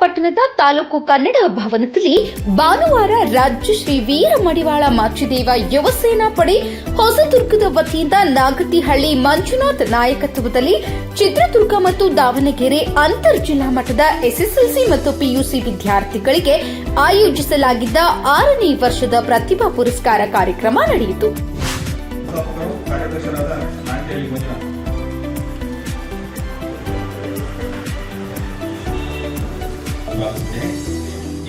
ಪಟ್ಟಣದ ತಾಲೂಕು ಕನ್ನಡ ಭವನದಲ್ಲಿ ಭಾನುವಾರ ರಾಜ್ಯಶ್ರೀ ವೀರ ಮಡಿವಾಳ ಮಾಚಿದೇವ ಯುವ ಸೇನಾ ಪಡೆ ಹೊಸದುರ್ಗದ ವತಿಯಿಂದ ನಾಗತಿಹಳ್ಳಿ ಮಂಜುನಾಥ್ ನಾಯಕತ್ವದಲ್ಲಿ ಚಿತ್ರದುರ್ಗ ಮತ್ತು ದಾವಣಗೆರೆ ಅಂತರ್ ಜಿಲ್ಲಾ ಮಟ್ಟದ ಎಸ್ಎಸ್ಎಲ್ಸಿ ಮತ್ತು ಪಿಯುಸಿ ವಿದ್ಯಾರ್ಥಿಗಳಿಗೆ ಆಯೋಜಿಸಲಾಗಿದ್ದ ಆರನೇ ವರ್ಷದ ಪ್ರತಿಭಾ ಪುರಸ್ಕಾರ ಕಾರ್ಯಕ್ರಮ ನಡೆಯಿತು.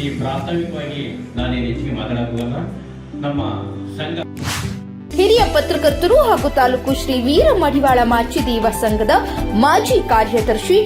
ಈ ಪ್ರಾಥಮಿಕವಾಗಿ ನಾನೇನು ಹೆಚ್ಚಿಗೆ ಮಾತನಾಡುವಲ್ಲ ನಮ್ಮ ಸಂಘ ಹಿರಿಯ ಪತ್ರಕರ್ತರು ಹಾಗೂ ತಾಲೂಕು ಶ್ರೀ ವೀರ ಮಡಿವಾಳ ಮಾಚಿದೇವ ಸಂಘದ ಮಾಜಿ ಕಾರ್ಯದರ್ಶಿ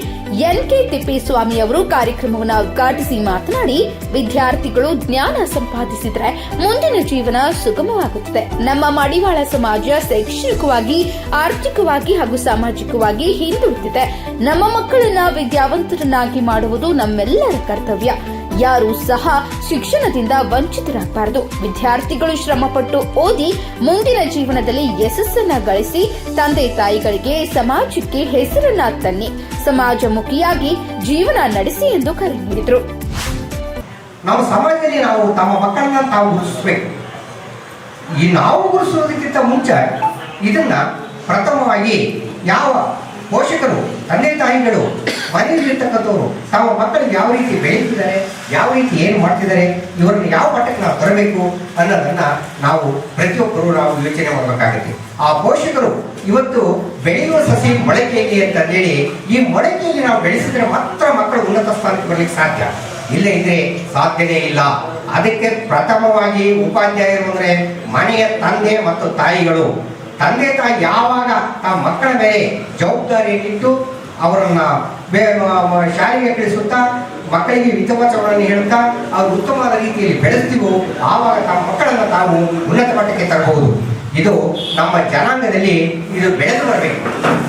ಎನ್ ಕೆ ತಿಪ್ಪೇಸ್ವಾಮಿ ಅವರು ಕಾರ್ಯಕ್ರಮವನ್ನು ಉದ್ಘಾಟಿಸಿ ಮಾತನಾಡಿ, ವಿದ್ಯಾರ್ಥಿಗಳು ಜ್ಞಾನ ಸಂಪಾದಿಸಿದರೆ ಮುಂದಿನ ಜೀವನ ಸುಗಮವಾಗುತ್ತದೆ. ನಮ್ಮ ಮಡಿವಾಳ ಸಮಾಜ ಶೈಕ್ಷಣಿಕವಾಗಿ, ಆರ್ಥಿಕವಾಗಿ ಹಾಗೂ ಸಾಮಾಜಿಕವಾಗಿ ಹಿಂದುಳಿದಿದೆ. ನಮ್ಮ ಮಕ್ಕಳನ್ನ ವಿದ್ಯಾವಂತರನ್ನಾಗಿ ಮಾಡುವುದು ನಮ್ಮೆಲ್ಲರ ಕರ್ತವ್ಯ. ಯಾರೂ ಸಹ ಶಿಕ್ಷಣದಿಂದ ವಂಚಿತರಾಗಬಾರದು. ವಿದ್ಯಾರ್ಥಿಗಳು ಶ್ರಮಪಟ್ಟು ಓದಿ ಮುಂದಿನ ಜೀವನದಲ್ಲಿ ಯಶಸ್ಸನ್ನ ಗಳಿಸಿ ತಂದೆ ತಾಯಿಗಳಿಗೆ ಸಮಾಜಕ್ಕೆ ಹೆಸರನ್ನ ತನ್ನಿ. ಸಮಾಜಮುಖಿಯಾಗಿ ಜೀವನ ನಡೆಸಿ ಎಂದು ಕರೆ ನೀಡಿದರು. ನಾವು ಸಮಾಜದಲ್ಲಿ ನಾವು ತಮ್ಮ ಮಕ್ಕಳನ್ನ ತಾವು ಗುರುಸಬೇಕು ಈ ನಾವು ಗುರುಸೋದಕ್ಕಿಂತ ಮುಂಚೆ ಇದನ್ನ ಪ್ರಥಮವಾಗಿ ಯಾವ ಪೋಷಕರು, ತಂದೆ ತಾಯಿಗಳು, ಮನೆಯಲ್ಲಿರ್ತಕ್ಕಂಥವ್ರು ತಮ್ಮ ಮಕ್ಕಳಿಗೆ ಯಾವ ರೀತಿ ಬೆಳೀತಿದ್ದಾರೆ ಯಾವ ರೀತಿ ಏನು ಮಾಡ್ತಿದ್ದಾರೆ, ಇವರನ್ನು ಯಾವ ಮಟ್ಟಕ್ಕೆ ನಾವು ತರಬೇಕು ಅನ್ನೋದನ್ನ ನಾವು ಪ್ರತಿಯೊಬ್ಬರು ನಾವು ಯೋಚನೆ ಮಾಡಬೇಕಾಗುತ್ತೆ. ಆ ಪೋಷಕರು ಇವತ್ತು ಬೆಳೆಯುವ ಸಸಿ ಮೊಳಕೆಯಲ್ಲಿ ಅಂತ ಹೇಳಿ ಈ ಮೊಳಕೆಯಲ್ಲಿ ನಾವು ಬೆಳೆಸಿದ್ರೆ ಮಾತ್ರ ಮಕ್ಕಳು ಉನ್ನತ ಸ್ಥಾನಕ್ಕೆ ಬರಲಿಕ್ಕೆ ಸಾಧ್ಯ? ಇಲ್ಲೇ ಇದ್ರೆ ಸಾಧ್ಯನೇ ಇಲ್ಲ. ಅದಕ್ಕೆ ಪ್ರಥಮವಾಗಿ ಉಪಾಧ್ಯಾಯರು ಅಂದರೆ ಮನೆಯ ತಂದೆ ಮತ್ತು ತಾಯಿಗಳು. ತಂದೆ ತಾಯಿ ಯಾವಾಗ ತಮ್ಮ ಮಕ್ಕಳ ಮೇಲೆ ಜವಾಬ್ದಾರಿಯನ್ನಿಟ್ಟು ಅವರನ್ನ ಬೇ- ಮ- ಮ- ಶಾಲೆಗೆ ಕಳಿಸುತ್ತಾ, ಮಕ್ಕಳಿಗೆ ಹಿತವಚನಗಳನ್ನು ಹೇಳ್ತಾ ಅವರು ಉತ್ತಮವಾದ ರೀತಿಯಲ್ಲಿ ಬೆಳೆಸ್ತೀವೋ, ಆವಾಗ ತಮ್ಮ ಮಕ್ಕಳನ್ನು ತಾವು ಉನ್ನತ ಮಟ್ಟಕ್ಕೆ ತರಬಹುದು. ಇದು ನಮ್ಮ ಜನಾಂಗದಲ್ಲಿ ಇದು ಬೆಳೆದು ಬರಬೇಕು.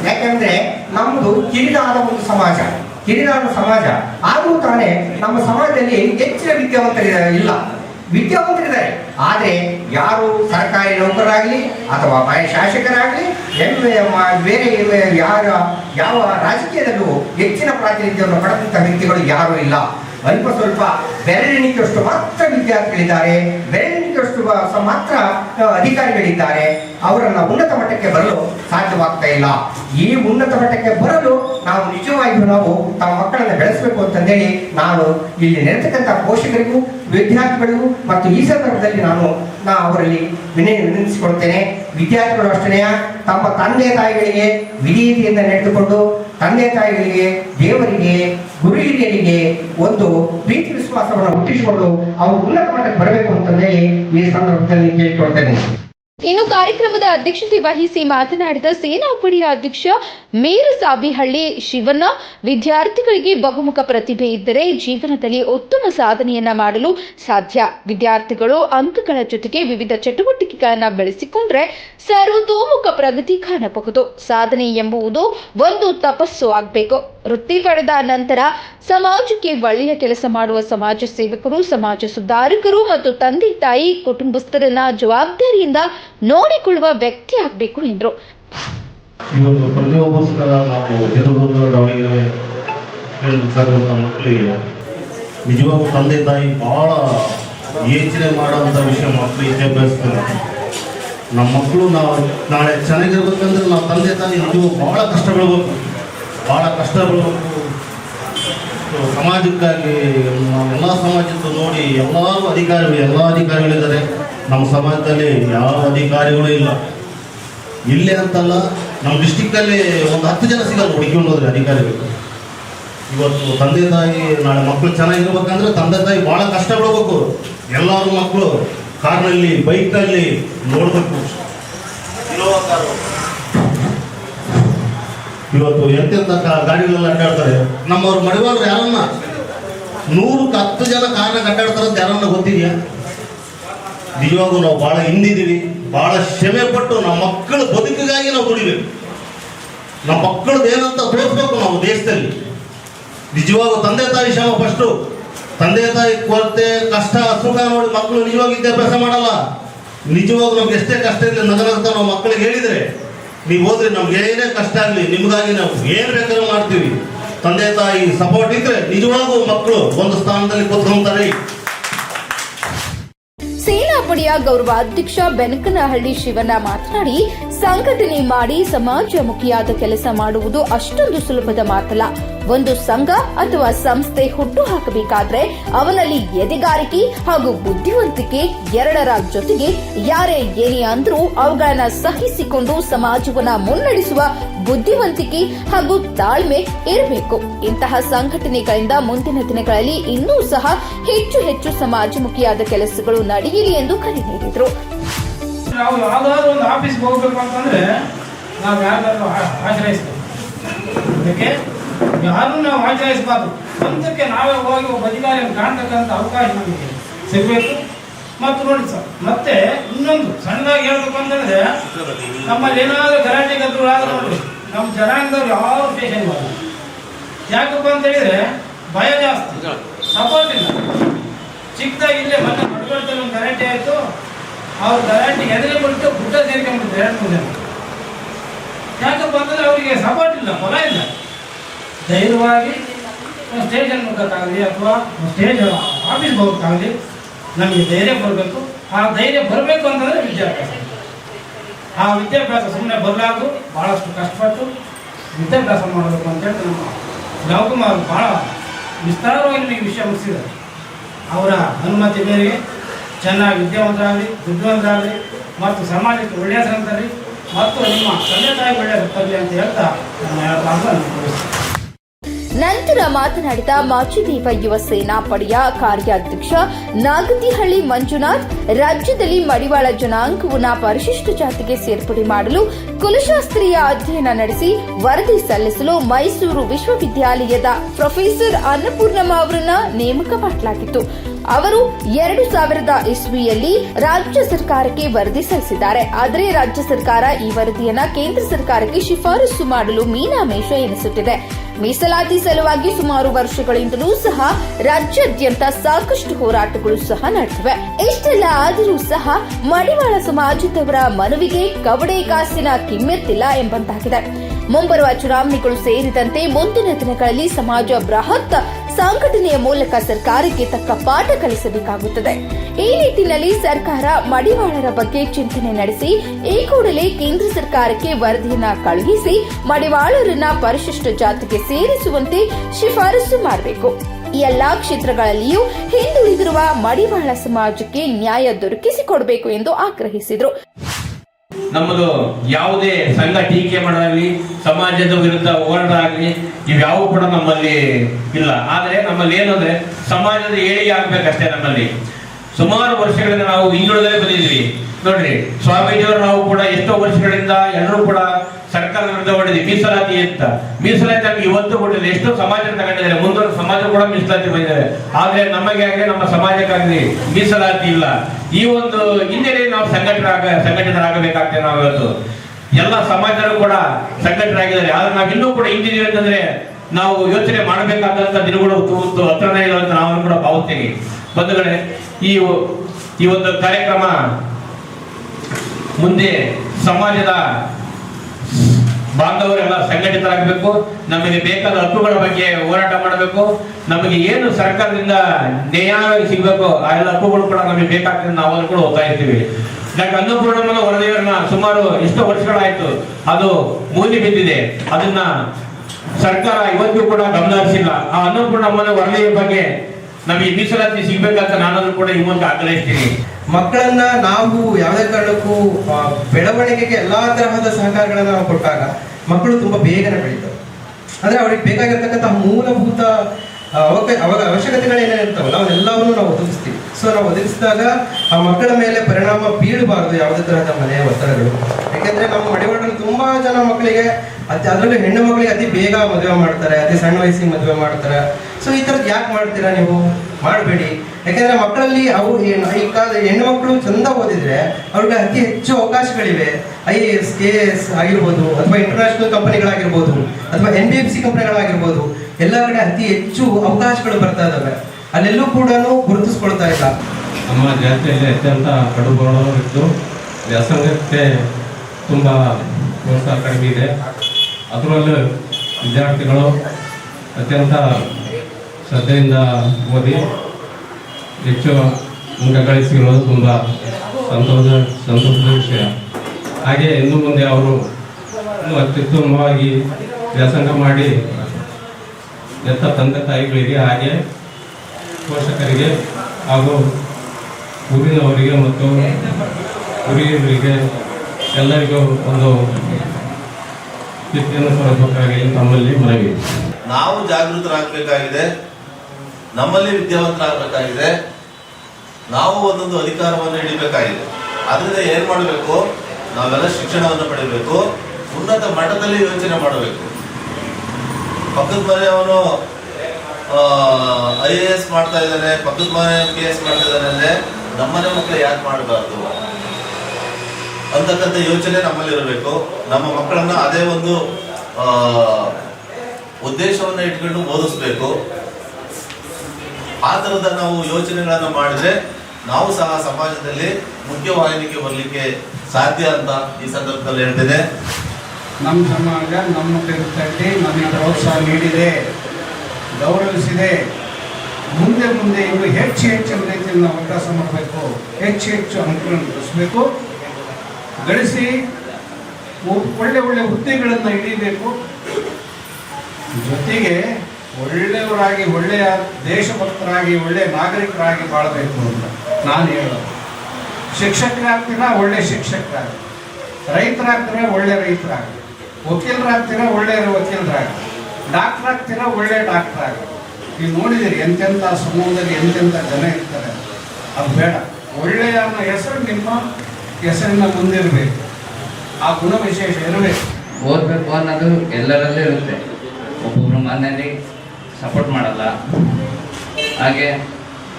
ಯಾಕಂದ್ರೆ ನಮ್ಮದು ಕಿರಿದಾದ ಒಂದು ಸಮಾಜ. ಕಿರಿದಾದ ಸಮಾಜ. ಆದರೂ ತಾನೇ ನಮ್ಮ ಸಮಾಜದಲ್ಲಿ ಹೆಚ್ಚಿನ ವಿದ್ಯಾವಂತರಿಲ್ಲ. ಇಲ್ಲ ವಿದ್ಯಾವಂತರಿದ್ದಾರೆ. ಆದರೆ ಯಾರು ಸರ್ಕಾರಿ ನೌಕರರಾಗಲಿ ಅಥವಾ ಶಾಸಕರಾಗಲಿ, ಎಂ ಬೇರೆ ಯಾರ ಯಾವ ರಾಜಕೀಯದಲ್ಲೂ ಹೆಚ್ಚಿನ ಪ್ರಾತಿನಿಧ್ಯವನ್ನು ಪಡೆದಂಥ ವ್ಯಕ್ತಿಗಳು ಯಾರೂ ಇಲ್ಲ. ಅಲ್ಪ ಸ್ವಲ್ಪ ಬೆರಳೆಣಿಕೆಯಷ್ಟು ಮಾತ್ರ ವಿದ್ಯಾರ್ಥಿಗಳಿದ್ದಾರೆ. ಬೆರಳೆಣಿಕೆಯಷ್ಟು ಮಾತ್ರ ಅಧಿಕಾರಿಗಳಿದ್ದಾರೆ. ಅವರನ್ನ ಉನ್ನತ ಮಟ್ಟಕ್ಕೆ ಬರಲು ಸಾಧ್ಯವಾಗ್ತಾ ಇಲ್ಲ. ಈ ಉನ್ನತ ಮಟ್ಟಕ್ಕೆ ಬರಲು ನಾವು ನಿಜವಾಗಿಯೂ ನಾವು ತಮ್ಮ ಮಕ್ಕಳನ್ನ ಬೆಳೆಸಬೇಕು ಅಂತಂದೇಳಿ ನಾನು ಇಲ್ಲಿ ನೆರೆತಕ್ಕಂಥ ಪೋಷಕರಿಗೂ ವಿದ್ಯಾರ್ಥಿಗಳಿಗೂ ಮತ್ತು ಈ ಸಂದರ್ಭದಲ್ಲಿ ನಾನು, ನಾ ಅವರಲ್ಲಿ ವಿನಯ ವಿನಂತಿಸಿಕೊಳ್ತೇನೆ. ವಿದ್ಯಾರ್ಥಿಗಳು ಅಷ್ಟೇ ತಮ್ಮ ತಂದೆ ತಾಯಿಗಳಿಗೆ ವಿಧೇಯತೆಯಿಂದ ನಡೆದುಕೊಂಡು ತಂದೆ ತಾಯಿಗಳಿಗೆ, ದೇವರಿಗೆ, ಗುರು ಹಿರಿಯರಿಗೆ ಒಂದು ಪ್ರೀತಿ ವಿಶ್ವಾಸವನ್ನು ಹುಟ್ಟಿಸಿಕೊಂಡು, ಅವರು ಉನ್ನತ ಮಟ್ಟಕ್ಕೆ ಬರಬೇಕು ಅಂತಂದೇಳಿ ಈ ಸಂದರ್ಭದಲ್ಲಿ ಕೇಳಿಕೊಳ್ತೇನೆ. ಇನ್ನು ಕಾರ್ಯಕ್ರಮದ ಅಧ್ಯಕ್ಷತೆ ವಹಿಸಿ ಮಾತನಾಡಿದ ಸೇನಾಪಡೆಯ ಅಧ್ಯಕ್ಷ ಮೇರು ಸಾಬಿಹಳ್ಳಿ ಶಿವಣ್ಣ, ವಿದ್ಯಾರ್ಥಿಗಳಿಗೆ ಬಹುಮುಖ ಪ್ರತಿಭೆ ಇದ್ದರೆ ಜೀವನದಲ್ಲಿ ಉತ್ತಮ ಸಾಧನೆಯನ್ನ ಮಾಡಲು ಸಾಧ್ಯ. ವಿದ್ಯಾರ್ಥಿಗಳು ಅಂಕಗಳ ಜೊತೆಗೆ ವಿವಿಧ ಚಟುವಟಿಕೆಗಳನ್ನ ಬೆಳೆಸಿಕೊಂಡ್ರೆ ಸರ್ವತೋಮುಖ ಪ್ರಗತಿ ಕಾಣಬಹುದು. ಸಾಧನೆ ಎಂಬುವುದು ಒಂದು ತಪಸ್ಸು ಆಗಬೇಕು. ವೃತ್ತಿ ಪಡೆದ ನಂತರ ಸಮಾಜಕ್ಕೆ ಒಳ್ಳೆಯ ಕೆಲಸ ಮಾಡುವ ಸಮಾಜ ಸೇವಕರು, ಸಮಾಜ ಸುಧಾರಕರು ಮತ್ತು ತಂದೆ ತಾಯಿ ಕುಟುಂಬಸ್ಥರನ್ನ ಜವಾಬ್ದಾರಿಯಿಂದ ನೋಡಿಕೊಳ್ಳುವ ವ್ಯಕ್ತಿ ಆಗಬೇಕು ಎಂದರು. ನಿಜವಾಗೂ ತಂದೆ ತಾಯಿ ಭಾಳ ಯೋಚನೆ ಮಾಡುವಂಥ ವಿಷಯ ಮಕ್ಕಳು ವಿದ್ಯಾಭ್ಯಾಸದಲ್ಲಿ ನಮ್ಮ ಮಕ್ಕಳು ನಾವು ನಾಳೆ ಚೆನ್ನಾಗಿರ್ಬೇಕಂದ್ರೆ ನಾವು ತಂದೆ ತಾಯಿ ನಿಜವೂ ಭಾಳ ಕಷ್ಟ ಬೀಳ್ಬೇಕು ಭಾಳ ಕಷ್ಟ ಬೀಳ್ಬೇಕು ಸಮಾಜಕ್ಕಾಗಿ, ಎಲ್ಲ ಸಮಾಜದ್ದು ನೋಡಿ ಎಲ್ಲರೂ ಅಧಿಕಾರಿಗಳು, ಎಲ್ಲ ಅಧಿಕಾರಿಗಳಿದ್ದಾರೆ. ನಮ್ಮ ಸಮಾಜದಲ್ಲಿ ಯಾವ ಅಧಿಕಾರಿಗಳು ಇಲ್ಲ. ಇಲ್ಲೇ ಅಂತಲ್ಲ, ನಮ್ಮ ಡಿಸ್ಟಿಕ್ಕಲ್ಲಿ ಒಂದು ಹತ್ತು ಜನ ಸಿಗಲ್ಲ ಹುಡುಕೊಂಡು ಹೋದ್ರೆ ಅಧಿಕಾರಿಗಳು. ಇವತ್ತು ತಂದೆ ತಾಯಿ, ನಾಳೆ ಮಕ್ಕಳು ಚೆನ್ನಾಗಿರ್ಬೇಕಂದ್ರೆ ತಂದೆ ತಾಯಿ ಭಾಳ ಕಷ್ಟ ಪಡ್ಬೇಕು ಎಲ್ಲರೂ ಮಕ್ಕಳು ಕಾರ್ನಲ್ಲಿ, ಬೈಕ್ನಲ್ಲಿ ನೋಡಬೇಕು. ಕಾರು. ಇವತ್ತು ಎಂತೆಂಥ ಗಾಡಿಗಳೆಲ್ಲ ಅಡ್ಡಾಡ್ತಾರೆ? ನಮ್ಮವ್ರು ಮಡಿವಾಳರು ಯಾರನ್ನ? ನೂರಕ್ಕೆ ಹತ್ತು ಜನ ಕಾರ್ನಾಗ ಅಡ್ಡಾಡ್ತಾರೆ ಅಂತ ಯಾರನ್ನ ಗೊತ್ತಿದೆಯಾ? ನಿಜವಾಗೂ ನಾವು ಬಹಳ ಹಿಂದಿದ್ದೀವಿ. ಬಹಳ ಶ್ರಮೆ ಪಟ್ಟು ನಮ್ಮ ಮಕ್ಕಳ ಬದುಕಿಗಾಗಿ ನಾವು ದುಡಿಬೇಕು. ನಮ್ಮ ಮಕ್ಕಳದ್ದು ಏನಂತ ತೋರಿಸ್ಬೇಕು ನಾವು ದೇಶದಲ್ಲಿ. ನಿಜವಾಗೂ ತಂದೆ ತಾಯಿ ಶ್ರಮ ಫಸ್ಟು ತಂದೆ ತಾಯಿ ಕೊರತೆ, ಕಷ್ಟ, ಸುಖ ನೋಡಿ ಮಕ್ಕಳು ನಿಜವಾಗಿ ವಿದ್ಯಾಭ್ಯಾಸ ಮಾಡಲ್ಲ. ನಿಜವಾಗೂ ನಮ್ಗೆ ಎಷ್ಟೇ ಕಷ್ಟ ಇರಲಿ ನಗನಗ್ತಾ ನಾವು ಮಕ್ಕಳಿಗೆ ಹೇಳಿದ್ರೆ ನೀವು ಹೋದ್ರೆ ನಮ್ಗೆ ಏನೇ ಕಷ್ಟ ಆಗಲಿ, ನಿಮ್ಗಾಗಿ ನಾವು ಏನು ಬೇಕಾದ್ರೂ ಮಾಡ್ತೀವಿ. ತಂದೆ, ತಾಯಿ ಸಪೋರ್ಟ್ ಇದ್ರೆ ನಿಜವಾಗೂ ಮಕ್ಕಳು ಒಂದು ಸ್ಥಾನದಲ್ಲಿ ಕೂತ್ಕೊಂತಾರೆ. ಸೇನಾಪಡೆಯ ಗೌರವಾಧ್ಯಕ್ಷ ಬೆನಕನಹಳ್ಳಿ ಶಿವಣ್ಣ ಮಾತನಾಡಿ, ಸಂಘಟನೆ ಮಾಡಿ ಸಮಾಜಮುಖಿಯಾದ ಕೆಲಸ ಮಾಡುವುದು ಅಷ್ಟೊಂದು ಸುಲಭದ ಮಾತಲ್ಲ. ಒಂದು ಸಂಘ ಅಥವಾ ಸಂಸ್ಥೆ ಹುಟ್ಟು ಹಾಕಬೇಕಾದ್ರೆ ಅವನಲ್ಲಿ ಎದೆಗಾರಿಕೆ ಹಾಗೂ ಬುದ್ಧಿವಂತಿಕೆ ಎರಡರ ಜೊತೆಗೆ ಯಾರೇ ಏನೇ ಅಂದ್ರೂ ಅವುಗಳನ್ನ ಸಹಿಸಿಕೊಂಡು ಸಮಾಜವನ್ನ ಮುನ್ನಡೆಸುವ ಬುದ್ಧಿವಂತಿಕೆ ಹಾಗೂ ತಾಳ್ಮೆ ಇರಬೇಕು. ಇಂತಹ ಸಂಘಟನೆಗಳಿಂದ ಮುಂದಿನ ದಿನಗಳಲ್ಲಿ ಇನ್ನೂ ಸಹ ಹೆಚ್ಚು ಹೆಚ್ಚು ಸಮಾಜಮುಖಿಯಾದ ಕೆಲಸಗಳು ನಡೆಯಲಿ ಎಂದು ಕರೆ ನೀಡಿದರು. ನಾವು ಒಂದು ಆಫೀಸ್ಗೆ ಹೋಗ್ಬೇಕು ಅಂತಂದ್ರೆ ನಾವು ಯಾರಾದ್ರೂ ಆ- ಅದಕ್ಕೆ ಯಾರು ನಾವು ಆಚರಿಸಬಾರ್ದು ಸ್ವಂತಕ್ಕೆ ನಾವೇ ಹೋಗಿ ಒಬ್ಬ ಅಧಿಕಾರಿಯನ್ನು ಕಾಣ್ತಕ್ಕಂಥ ಅವಕಾಶ ನಮಗೆ ಸಿಗಬೇಕು. ಮತ್ತು ನೋಡಿ ಸರ್, ಮತ್ತೆ ಇನ್ನೊಂದು ಸಣ್ಣದಾಗಿ ಹೇಳ್ಬೇಕು ಅಂತಂದ್ರೆ, ನಮ್ಮಲ್ಲಿ ಏನಾದರೂ ಗಲಾಟೆ ಗದ್ದಲು ಆದ್ರೆ ನೋಡಿ, ನಮ್ಮ ಜನಾಂಗದವ್ರು ಯಾವ ಸ್ಟೇಷನ್ ಯಾಕಪ್ಪ ಅಂತ ಹೇಳಿದ್ರೆ, ಭಯ ಜಾಸ್ತಿ. ಸಪೋರ್ಟ್ ಇಲ್ಲ. ಚಿಕ್ಕದಾಗಿ ಇಲ್ಲೇ ಮೊನ್ನೆ ಮಡ್ಕೊಳ್ತಲ್ಲಿ ಒಂದು ಗಲಾಟೆ ಆಯಿತು. ಅವ್ರ ಗಲಾಟೆ ಎದುರು ಬಿಟ್ಟು ಗುಡ್ಡ ಸೇರ್ಕೊಂಡ್ಬಿಟ್ಟು ಎರಡು ಮೂರು ಯಾಕಪ್ಪ ಅಂತಂದ್ರೆ, ಅವರಿಗೆ ಸಪೋರ್ಟ್ ಇಲ್ಲ ಹೊಲ ಇಲ್ಲ. ಧೈರ್ಯವಾಗಿ ಸ್ಟೇಜ್ ಮುಖಕ್ಕಾಗಲಿ ಅಥವಾ ಸ್ಟೇಜ್ ಆಫೀಸ್ ಹೋಗೋಕ್ಕಾಗಲಿ ನಮಗೆ ಧೈರ್ಯ ಬರಬೇಕು. ಆ ಧೈರ್ಯ ಬರಬೇಕು ಅಂತಂದರೆ ವಿದ್ಯಾಭ್ಯಾಸ. ಆ ವಿದ್ಯಾಭ್ಯಾಸ ಸುಮ್ಮನೆ ಬರಲಾರ್ದು ಭಾಳಷ್ಟು ಕಷ್ಟಪಟ್ಟು ವಿದ್ಯಾಭ್ಯಾಸ ಮಾಡಬೇಕು ಅಂತೇಳಿ ನಮ್ಮ ಗಾವಕುಮಾರ್ ಭಾಳ ವಿಸ್ತಾರವಾಗಿ ನಿಮಗೆ ವಿಷಯ ಮುಗಿಸಿದ್ದಾರೆ. ಅವರ ಅನುಮತಿ ಮೇರೆಗೆ ಚೆನ್ನಾಗಿ ವಿದ್ಯಾವಂತರಾಗಲಿ, ಬುದ್ಧಿವಂತರಾಗಲಿ, ಮತ್ತು ಸಮಾಜಕ್ಕೆ ಒಳ್ಳೆಯ ಸಂತರಿ ಮತ್ತು ನಿಮ್ಮ ತಂದೆ ತಾಯಿ ಒಳ್ಳೆಯ ಹೆಸರು ಅಂತ ಹೇಳ್ತಾ ನನ್ನ ಹೇಳ್ತಾ. ನಂತರ ಮಾತನಾಡಿದ ಮಾಚಿದೀಪ ಯುವ ಸೇನಾ ಪಡೆಯ ಕಾರ್ಯಾಧ್ಯಕ್ಷ ನಾಗತಿಹಳ್ಳಿ ಮಂಜುನಾಥ್, ರಾಜ್ಯದಲ್ಲಿ ಮಡಿವಾಳ ಜನಾಂಗವನ್ನು ಪರಿಶಿಷ್ಟ ಜಾತಿಗೆ ಸೇರ್ಪಡೆ ಮಾಡಲು ಕುಲಶಾಸ್ತ್ರೀಯ ಅಧ್ಯಯನ ನಡೆಸಿ ವರದಿ ಸಲ್ಲಿಸಲು ಮೈಸೂರು ವಿಶ್ವವಿದ್ಯಾಲಯದ ಪ್ರೊಫೆಸರ್ ಅನ್ನಪೂರ್ಣಮ್ಮ ಅವರನ್ನ ನೇಮಕ ಮಾಡಲಾಗಿತ್ತು. ಅವರು ಎರಡು ಸಾವಿರದ ಇಸ್ವಿಯಲ್ಲಿ ರಾಜ್ಯ ಸರ್ಕಾರಕ್ಕೆ ವರದಿ ಸಲ್ಲಿಸಿದ್ದಾರೆ. ಆದರೆ ರಾಜ್ಯ ಸರ್ಕಾರ ಈ ವರದಿಯನ್ನ ಕೇಂದ್ರ ಸರ್ಕಾರಕ್ಕೆ ಶಿಫಾರಸು ಮಾಡಲು ಮೀನಾಮೇಷ ಎನಿಸುತ್ತಿದೆ. ಮೀಸಲಾತಿ ಸಲುವಾಗಿ ಸುಮಾರು ವರ್ಷಗಳಿಂದಲೂ ಸಹ ರಾಜ್ಯಾದ್ಯಂತ ಸಾಕಷ್ಟು ಹೋರಾಟಗಳು ಸಹ ನಡೆದಿವೆ. ಇಷ್ಟೆಲ್ಲ ಆದರೂ ಸಹ ಮಡಿವಾಳ ಸಮಾಜದವರ ಮನವಿಗೆ ಕವಡೆ ಕಾಸಿನ ಕಿಮ್ಮೆತ್ತಿಲ್ಲ ಎಂಬಂತಾಗಿದೆ. ಮುಂಬರುವ ಚುನಾವಣೆಗಳು ಸೇರಿದಂತೆ ಮುಂದಿನ ದಿನಗಳಲ್ಲಿ ಸಮಾಜ ಬೃಹತ್ ಸಂಘಟನೆಯ ಮೂಲಕ ಸರ್ಕಾರಕ್ಕೆ ತಕ್ಕ ಪಾಠ ಕಲಿಸಬೇಕಾಗುತ್ತದೆ. ಈ ನಿಟ್ಟಿನಲ್ಲಿ ಸರ್ಕಾರ ಮಡಿವಾಳರ ಬಗ್ಗೆ ಚಿಂತನೆ ನಡೆಸಿ, ಈ ಕೂಡಲೇ ಕೇಂದ್ರ ಸರ್ಕಾರಕ್ಕೆ ವರದಿಯನ್ನ ಕಳುಹಿಸಿ, ಮಡಿವಾಳರನ್ನ ಪರಿಶಿಷ್ಟ ಜಾತಿಗೆ ಸೇರಿಸುವಂತೆ ಶಿಫಾರಸು ಮಾಡಬೇಕು. ಎಲ್ಲಾ ಕ್ಷೇತ್ರಗಳಲ್ಲಿಯೂ ಹಿಂದುಳಿದಿರುವ ಮಡಿವಾಳ ಸಮಾಜಕ್ಕೆ ನ್ಯಾಯ ದೊರಕಿಸಿಕೊಡಬೇಕು ಎಂದು ಆಗ್ರಹಿಸಿದರು. ನಮ್ಮದು ಯಾವುದೇ ಸಂಘ ಟೀಕೆ ಮಾಡಲಿ ಸಮಾಜದ ವಿರುದ್ಧ ಹೋರಾಟ ಇವ್ಯಾವು ಕೂಡ ನಮ್ಮಲ್ಲಿ ಇಲ್ಲ. ಆದರೆ ನಮ್ಮಲ್ಲಿ ಏನು ಅಂದ್ರೆ, ಸಮಾಜದ ಏಳಿಗೆ ಆಗ್ಬೇಕಷ್ಟೇ ನಮ್ಮಲ್ಲಿ. ಸುಮಾರು ವರ್ಷಗಳಿಂದ ನಾವು ಹಿಂದುಳಿದಲೇ ಬಂದಿದ್ವಿ ನೋಡ್ರಿ, ಸ್ವಾಮೀಜಿಯವರು ನಾವು ಕೂಡ ಎಷ್ಟೋ ವರ್ಷಗಳಿಂದ ಎಲ್ಲರೂ ಕೂಡ ಸರ್ಕಾರದ ವಿರುದ್ಧ ಹೊಡೆದಿ, ಮೀಸಲಾತಿ ಅಂತ ಮೀಸಲಾತಿ ನಮ್ಗೆ ಇವತ್ತು ಕೊಟ್ಟಿದೆ ಎಷ್ಟೋ ಸಮಾಜ ತಗೊಂಡಿದ್ದಾರೆ. ಮುಂದಿನ ಸಮಾಜ ಕೂಡ ಮೀಸಲಾತಿ ಬಂದಿದ್ದಾರೆ ಆದ್ರೆ ನಮಗೆ ಆಗಲಿ ನಮ್ಮ ಸಮಾಜಕ್ಕಾಗಲಿ ಮೀಸಲಾತಿ ಇಲ್ಲ. ಈ ಒಂದು ಹಿನ್ನೆಲೆಯಲ್ಲಿ ನಾವು ಸಂಘಟನೆ ಸಂಘಟಿತರಾಗಬೇಕಾಗ್ತದೆ ನಾವು ಇವತ್ತು. ಎಲ್ಲ ಸಮಾಜರು ಕೂಡ ಸಂಘಟನೆಯಾಗಿದ್ದಾರೆ ಆದ್ರೆ ನಾವು ಇನ್ನೂ ಕೂಡ ಹಿಂದಿದ್ದೀವಿ ಅಂತಂದ್ರೆ ನಾವು ಯೋಚನೆ ಮಾಡಬೇಕಾದಂತ ದಿನಗಳು ಹತ್ರನೇ ಇದೆ ಅಂತ ನಾವು ಕೂಡ ಭಾವಿಸ್ತೀವಿ. ಬಂಧುಗಳೇ, ಈ ಈ ಒಂದು ಕಾರ್ಯಕ್ರಮ ಮುಂದೆ ಸಮಾಜದ ಬಾಂಧವರೆಲ್ಲ ಸಂಘಟಿತರಾಗಬೇಕು, ನಮಗೆ ಬೇಕಾದ ಹಕ್ಕುಗಳ ಬಗ್ಗೆ ಹೋರಾಟ ಮಾಡಬೇಕು, ನಮಗೆ ಏನು ಸರ್ಕಾರದಿಂದ ನ್ಯಾಯವಾಗಿ ಸಿಗಬೇಕು, ಆ ಎಲ್ಲ ಹಕ್ಕುಗಳು ಕೂಡ ನಮಗೆ ಬೇಕಾಗ್ತದೆ ನಾವು ಕೂಡ ಒತ್ತಾಯಿಸ್ತೀವಿ ಡಾಕ್ಟರ್ ಅನ್ನಪೂರ್ಣಮ್ಮನ ವರದಿಯನ್ನ ಸುಮಾರು ಎಷ್ಟೋ ವರ್ಷಗಳಾಯಿತು, ಅದು ಮೂಲಿ ಬಿದ್ದಿದೆ. ಅದನ್ನ ಸರ್ಕಾರ ಇವತ್ತಿಗೂ ಕೂಡ ಗಮನ ಹರಿಸಿಲ್ಲ ಆ ಅನ್ನಪೂರ್ಣಮ್ಮನ ವರದಿಯ ಬಗ್ಗೆ ನಮಗೆ ಮೀಸಲಾತಿ ಸಿಗ್ಬೇಕಂತ ನಾನಾದ್ರೂ ಕೂಡ ಮೂಲಕ ಆಗ್ರಹಿಸ್ತೀನಿ. ಮಕ್ಕಳನ್ನ ನಾವು ಯಾವುದೇ ಕಾರಣಕ್ಕೂ ಬೆಳವಣಿಗೆಗೆ ಎಲ್ಲಾ ತರಹದ ಸಹಕಾರಗಳನ್ನ ನಾವು ಕೊಟ್ಟಾಗ ಮಕ್ಕಳು ತುಂಬಾ ಬೇಗನೆ ಬೆಳೀತಾರೆ ಅಂದ್ರೆ ಅವ್ರಿಗೆ ಬೇಕಾಗಿರ್ತಕ್ಕಂಥ ಮೂಲಭೂತ ಅವಾಗ ಅವಕ ಅವಾಗ ನಾವು ನಾವು ಒದಗಿಸ್ತೀವಿ. ಸೊ ನಾವು ಒದಗಿಸಿದಾಗ ಆ ಮಕ್ಕಳ ಮೇಲೆ ಪರಿಣಾಮ ಬೀಳಬಾರ್ದು ಯಾವುದೇ ತರಹದ ಮನೆಯ ಒತ್ತಡಗಳು. ಯಾಕೆಂದ್ರೆ ನಮ್ಮ ಮಡಿವಾಡಲ್ಲಿ ತುಂಬಾ ಜನ ಮಕ್ಕಳಿಗೆ, ಅತಿ, ಅದರಲ್ಲೂ ಹೆಣ್ಣು ಮಕ್ಕಳಿಗೆ ಅತಿ ಬೇಗ ಮದುವೆ ಮಾಡ್ತಾರೆ, ಅತಿ ಸಣ್ಣ ವಯಸ್ಸಿಗೆ ಮದುವೆ ಮಾಡ್ತಾರೆ. ಸೊ ಈ ಥರದ್ದು ಯಾಕೆ ಮಾಡ್ತೀರಾ ನೀವು? ಮಾಡಬೇಡಿ. ಯಾಕೆಂದ್ರೆ ಮಕ್ಕಳಲ್ಲಿ ಅವು ಈ ಕಾಲ ಹೆಣ್ಣು ಮಕ್ಕಳು ಚಂದ ಓದಿದ್ರೆ ಅವ್ರಿಗೆ ಅತಿ ಹೆಚ್ಚು ಅವಕಾಶಗಳಿವೆ. I A S K S ಆಗಿರ್ಬೋದು, ಅಥವಾ ಇಂಟರ್ನ್ಯಾಷನಲ್ ಕಂಪನಿಗಳಾಗಿರ್ಬೋದು ಅಥವಾ ಎನ್ ಬಿ ಎಫ್ ಸಿ ಕಂಪನಿಗಳಾಗಿರ್ಬೋದು ಎಲ್ಲ ಕಡೆ ಅತಿ ಹೆಚ್ಚು ಅವಕಾಶಗಳು ಬರ್ತಾ ಇದಾವೆ. ಅಲ್ಲೆಲ್ಲೂ ಕೂಡ ಗುರುತಿಸ್ಕೊಳ್ತಾ ಇಲ್ಲ. ನಮ್ಮ ಜಾತಿಯಲ್ಲಿ ಅತ್ಯಂತ ಕಡುಬಡವರಿದ್ದು ವ್ಯಾಸಂಗಕ್ಕೆ ತುಂಬ ಪ್ರೋತ್ಸಾಹ ಕಡಿಮೆ ಇದೆ. ಅದರಲ್ಲೂ ವಿದ್ಯಾರ್ಥಿಗಳು ಅತ್ಯಂತ ಶ್ರದ್ಧೆಯಿಂದ ಓದಿ ಹೆಚ್ಚು ಅಂಕ ಗಳಿಸಿರೋದು ತುಂಬ ಸಂತೋಷ, ಸಂತೋಷದ ವಿಷಯ. ಹಾಗೆ ಇನ್ನು ಮುಂದೆ ಅವರು ಅತ್ಯುತ್ತಮವಾಗಿ ವ್ಯಾಸಂಗ ಮಾಡಿ ಎತ್ತ ತಂದೆ ತಾಯಿಗಳಿಗೆ ಹಾಗೆ ಪೋಷಕರಿಗೆ ಹಾಗೂ ಊರಿನವರಿಗೆ ಮತ್ತು ಹಿರಿಯರಿಗೆ ಎಲ್ಲರಿಗೂ ಒಂದು ಸ್ಥಿತಿಯನ್ನು ಕೊಡಬೇಕಾಗಿ ನಮ್ಮಲ್ಲಿ ಮನವಿ. ನಾವು ಜಾಗೃತರಾಗಬೇಕಾಗಿದೆ. ನಮ್ಮಲ್ಲಿ ವಿದ್ಯಾವಂತರಾಗಬೇಕಾಗಿದೆ. ನಾವು ಒಂದೊಂದು ಅಧಿಕಾರವನ್ನು ಹಿಡಿಬೇಕಾಗಿದೆ. ಅದರಿಂದ ಏನ್ ಮಾಡಬೇಕು? ನಾವೆಲ್ಲ ಶಿಕ್ಷಣವನ್ನು ಪಡಿಬೇಕು. ಉನ್ನತ ಮಟ್ಟದಲ್ಲಿ ಯೋಚನೆ ಮಾಡಬೇಕು. ಪಕ್ಕದ ಮನೆಯವನು ಐ ಎ ಎಸ್ ಮಾಡ್ತಾ ಇದ್ದಾನೆ. ಪಕ್ಕದ ಮನೆ ಕೆ ಎಸ್ ಮಾಡ್ತಾ ಇದ್ದಾನೆ ಅಂದ್ರೆ ನಮ್ಮನೆ ಮಕ್ಕಳು ಯಾಕೆ ಮಾಡಬಾರ್ದು? ಅಂತಕ್ಕಂಥ ಯೋಚನೆ ನಮ್ಮಲ್ಲಿ ಇರಬೇಕು. ನಮ್ಮ ಮಕ್ಕಳನ್ನ ಅದೇ ಒಂದು ಉದ್ದೇಶವನ್ನ ಇಟ್ಕೊಂಡು ಓದಿಸ್ಬೇಕು. ಆ ಥರದ ನಾವು ಯೋಚನೆಗಳನ್ನು ಮಾಡಿದ್ರೆ ನಾವು ಸಹ ಸಮಾಜದಲ್ಲಿ ಮುಖ್ಯವಾಹಿನಿಗೆ ಬರಲಿಕ್ಕೆ ಸಾಧ್ಯ ಅಂತ ಈ ಸಂದರ್ಭದಲ್ಲಿ ಹೇಳ್ತಿದೆ ನಮ್ಮ ಸಮಾಜ, ನಮ್ಮ ತಳ್ಳಿ ನಮಗೆ ಪ್ರೋತ್ಸಾಹ ನೀಡಿದೆ, ಗೌರವಿಸಿದೆ. ಮುಂದೆ ಮುಂದೆ ಇನ್ನು ಹೆಚ್ಚು ಹೆಚ್ಚು ರೀತಿಯಲ್ಲಿ ನಾವು ಅವಕಾಶ ಮಾಡಬೇಕು. ಹೆಚ್ಚು ಹೆಚ್ಚು ಅಂಕಗಳನ್ನು ಗಳಿಸಬೇಕು ಗಳಿಸಿ ಒಳ್ಳೆ ಒಳ್ಳೆ ಹುದ್ದೆಗಳನ್ನು ಹಿಡಿಬೇಕು ಜೊತೆಗೆ ಒಳ್ಳೆಯವರಾಗಿ ಒಳ್ಳೆಯ ದೇಶಭಕ್ತರಾಗಿ, ಒಳ್ಳೆಯ ನಾಗರಿಕರಾಗಿ ಬಾಳಬೇಕು ಅಂತ ನಾನು ಹೇಳೋದು. ಶಿಕ್ಷಕರಾಗ್ತೀರಾ, ಒಳ್ಳೆ ಶಿಕ್ಷಕರಾಗಿ ರೈತರಾಗ್ತೀರಾ, ಒಳ್ಳೆ ರೈತರಾಗಿ ವಕೀಲರಾಗ್ತೀರಾ ಒಳ್ಳೆ ವಕೀಲರಾಗಿ ಡಾಕ್ಟರ್ ಆಗ್ತೀರಾ ಒಳ್ಳೆ ಡಾಕ್ಟರ್ ಆಗಿ ನೀವು ನೋಡಿದಿರಿ, ಎಂತೆಂಥ ಸಮೂಹದಲ್ಲಿ ಎಂತೆಂಥ ಜನ ಇರ್ತಾರೆ. ಅದು ಬೇಡ. ಒಳ್ಳೆಯ ಅನ್ನೋ ಹೆಸರು ನಿಮ್ಮ ಹೆಸರಿನ ಮುಂದಿರಬೇಕು ಆ ಗುಣ ವಿಶೇಷ ಇರಬೇಕು. ಓದಬೇಕು ಅನ್ನೋದು ಎಲ್ಲರಲ್ಲೂ ಇರುತ್ತೆ. ಒಬ್ಬೊಬ್ಬರು ಮನೇಲಿ ಸಪೋರ್ಟ್ ಮಾಡಲ್ಲ. ಹಾಗೆ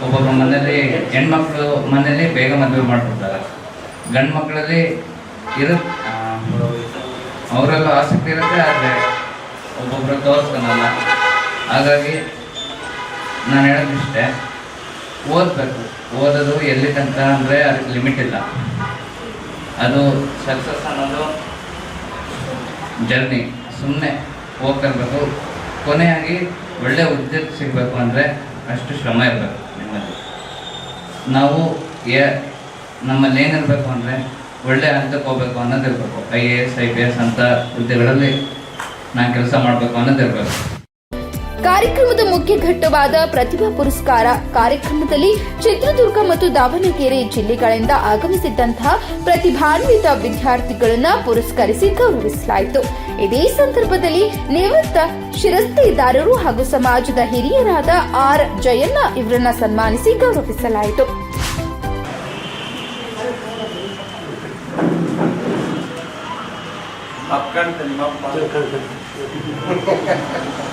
ಒಬ್ಬೊಬ್ಬ ಮನೆಯಲ್ಲಿ ಹೆಣ್ಮಕ್ಳು ಮನೆಯಲ್ಲಿ ಬೇಗ ಮದುವೆ ಮಾಡಿಬಿಡ್ತಾರೆ ಗಂಡು ಮಕ್ಕಳಲ್ಲಿ ಇರು ಅವರೆಲ್ಲ ಆಸಕ್ತಿ ಇರುತ್ತೆ, ಆದರೆ ಒಬ್ಬೊಬ್ರು ತೋರಿಸ್ಕೊಳಲ್ಲ. ಹಾಗಾಗಿ ನಾನು ಹೇಳೋದಿಷ್ಟೇ, ಓದಬೇಕು. ಓದೋದು ಎಲ್ಲಿ ತನಕ ಅಂದರೆ ಅದಕ್ಕೆ ಲಿಮಿಟ್ ಇಲ್ಲ. ಅದು ಸಕ್ಸಸ್ ಅನ್ನೋದು ಜರ್ನಿ ಸುಮ್ಮನೆ ಹೋಗ್ತಿರ್ಬೇಕು ಕೊನೆಯಾಗಿ ಒಳ್ಳೆ ಉದ್ಯೋಗ ಸಿಗಬೇಕು ಅಂದರೆ ಅಷ್ಟು ಶ್ರಮ ಇರಬೇಕು ನಿಮ್ಮಲ್ಲಿ. ನಾವು ಏ ನಮ್ಮಲ್ಲಿ ಏನಿರಬೇಕು ಅಂದರೆ ಒಳ್ಳೆ ಹಂತಕ್ಕೆ ಹೋಗ್ಬೇಕು ಅನ್ನೋದು ಇರಬೇಕು I A S, I P S ಅಂತ ಹುದ್ದೆಗಳಲ್ಲಿ ನಾನು ಕೆಲಸ ಮಾಡಬೇಕು ಅನ್ನೋದು ಇರಬೇಕು ಕಾರ್ಯಕ್ರಮದ ಮುಖ್ಯ ಘಟ್ಟವಾದ ಪ್ರತಿಭಾ ಪುರಸ್ಕಾರ ಕಾರ್ಯಕ್ರಮದಲ್ಲಿ ಚಿತ್ರದುರ್ಗ ಮತ್ತು ದಾವಣಗೆರೆ ಜಿಲ್ಲೆಗಳಿಂದ ಆಗಮಿಸಿದ್ದಂತಹ ಪ್ರತಿಭಾನ್ವಿತ ವಿದ್ಯಾರ್ಥಿಗಳನ್ನ ಪುರಸ್ಕರಿಸಿ ಗೌರವಿಸಲಾಯಿತು. ಇದೇ ಸಂದರ್ಭದಲ್ಲಿ ನಿವೃತ್ತ ಶಿರಸ್ತೆದಾರರು ಹಾಗೂ ಸಮಾಜದ ಹಿರಿಯರಾದ ಆರ್ ಜಯಣ್ಣ ಇವರನ್ನ ಸನ್ಮಾನಿಸಿ ಗೌರವಿಸಲಾಯಿತು.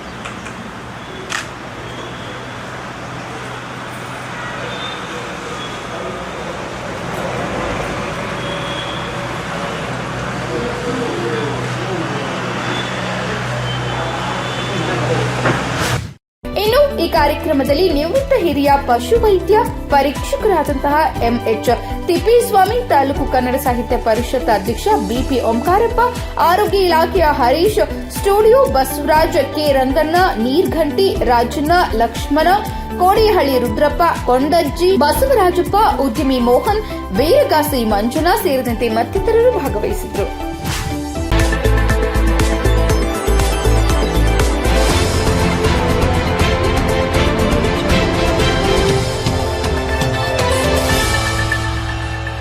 ಕಾರ್ಯಕ್ರಮದಲ್ಲಿ ನಿವೃತ್ತ ಹಿರಿಯ ಪಶುವೈದ್ಯ ಪರೀಕ್ಷಕರಾದಂತಹ ಎಂಎಚ್ ತಿಪ್ಪೇಸ್ವಾಮಿ, ತಾಲೂಕು ಕನ್ನಡ ಸಾಹಿತ್ಯ ಪರಿಷತ್ ಅಧ್ಯಕ್ಷ ಬಿಪಿ ಓಂಕಾರಪ್ಪ, ಆರೋಗ್ಯ ಇಲಾಖೆಯ ಹರೀಶ್, ಸ್ಟುಡಿಯೋ ಬಸವರಾಜ್ ಕೆ ರಂಗಣ್ಣ, ನೀರ್ಘಂಟಿ ರಾಜಣ್ಣ, ಲಕ್ಷ್ಮಣ, ಕೋಡಿಹಳ್ಳಿ ರುದ್ರಪ್ಪ, ಕೊಂಡಜ್ಜಿ, ಬಸವರಾಜಪ್ಪ, ಉದ್ಯಮಿ ಮೋಹನ್ ವೀರಗಾಸಿ ಮಂಜುನಾ ಸೇರಿದಂತೆ ಮತ್ತಿತರರು ಭಾಗವಹಿಸಿದ್ರು